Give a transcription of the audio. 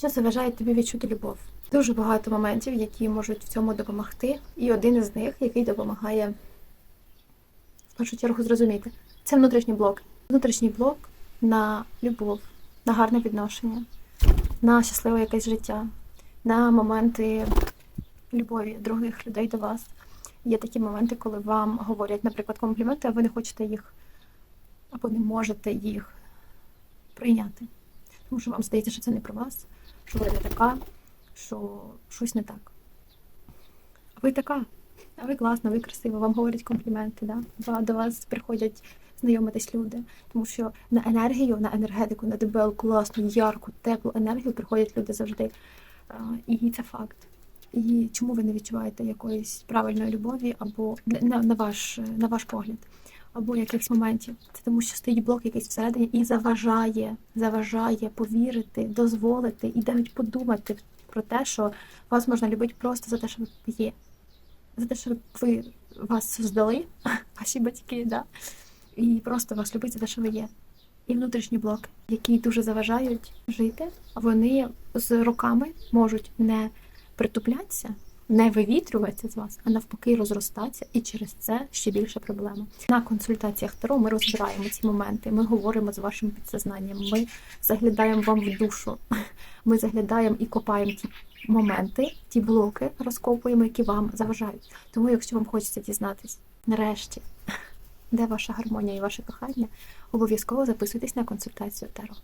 Що заважає тобі відчути любов? Дуже багато моментів, які можуть в цьому допомогти. І один із них, який допомагає в першу чергу зрозуміти, це внутрішній блок. Внутрішній блок на любов, на гарне відношення, на щасливе якесь життя, на моменти любові других людей до вас. Є такі моменти, коли вам говорять, наприклад, компліменти, а ви не хочете їх або не можете їх прийняти. Тому що вам здається, що це не про вас, що ви не така, що щось не так. А ви така, а ви класна, ви красива, вам говорять компліменти, да? До вас приходять знайомитись люди. Тому що на енергію, на енергетику, на дебел, класну, ярку, теплу енергію приходять люди завжди. І це факт. І чому ви не відчуваєте якоїсь правильної любові або на, на, ваш, на ваш погляд, або якихось моментів? Це тому, що стоїть блок якийсь всередині і заважає, заважає повірити, дозволити і навіть подумати про те, що вас можна любити просто за те, що ви є, за те, що ви вас здали, ваші батьки, да? і просто вас любить за те, що ви є. І внутрішні блоки, які дуже заважають жити, вони з роками можуть не притуплятися, не вивітрюватися з вас, а навпаки розростатися, і через це ще більше проблема. На консультаціях Таро ми розбираємо ці моменти. Ми говоримо з вашим підсознанням. Ми заглядаємо вам в душу. Ми заглядаємо і копаємо ті моменти, ті блоки розкопуємо, які вам заважають. Тому, якщо вам хочеться дізнатись, нарешті, де ваша гармонія і ваше кохання, обов'язково записуйтесь на консультацію Таро.